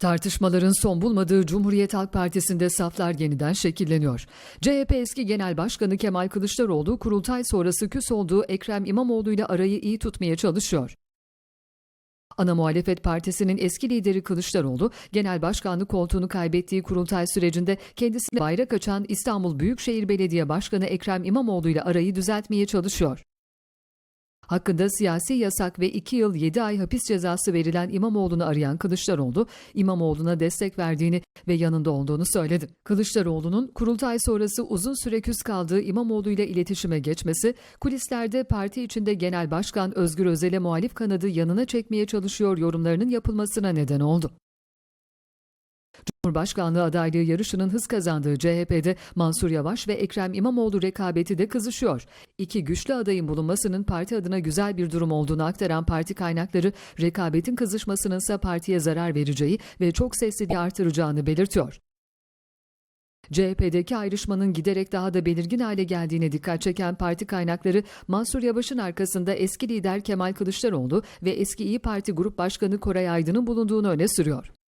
Tartışmaların son bulmadığı Cumhuriyet Halk Partisi'nde saflar yeniden şekilleniyor. CHP eski Genel Başkanı Kemal Kılıçdaroğlu kurultay sonrası küs olduğu Ekrem İmamoğlu ile arayı iyi tutmaya çalışıyor. Ana Muhalefet Partisi'nin eski lideri Kılıçdaroğlu, genel başkanlık koltuğunu kaybettiği kurultay sürecinde kendisine bayrak açan İstanbul Büyükşehir Belediye Başkanı Ekrem İmamoğlu ile arayı düzeltmeye çalışıyor. Hakkında siyasi yasak ve 2 yıl 7 ay hapis cezası verilen İmamoğlu'nu arayan Kılıçdaroğlu, İmamoğlu'na destek verdiğini ve yanında olduğunu söyledi. Kılıçdaroğlu'nun kurultay sonrası uzun süre küs kaldığı İmamoğlu ile iletişime geçmesi, kulislerde parti içinde Genel Başkan Özgür Özel'e muhalif kanadı yanına çekmeye çalışıyor yorumlarının yapılmasına neden oldu. Cumhurbaşkanlığı adaylığı yarışının hız kazandığı CHP'de Mansur Yavaş ve Ekrem İmamoğlu rekabeti de kızışıyor. İki güçlü adayın bulunmasının parti adına güzel bir durum olduğunu aktaran parti kaynakları rekabetin kızışmasının ise partiye zarar vereceği ve çok sesliliği artıracağını belirtiyor. CHP'deki ayrışmanın giderek daha da belirgin hale geldiğine dikkat çeken parti kaynakları Mansur Yavaş'ın arkasında eski lider Kemal Kılıçdaroğlu ve eski İyi Parti Grup Başkanı Koray Aydın'ın bulunduğunu öne sürüyor.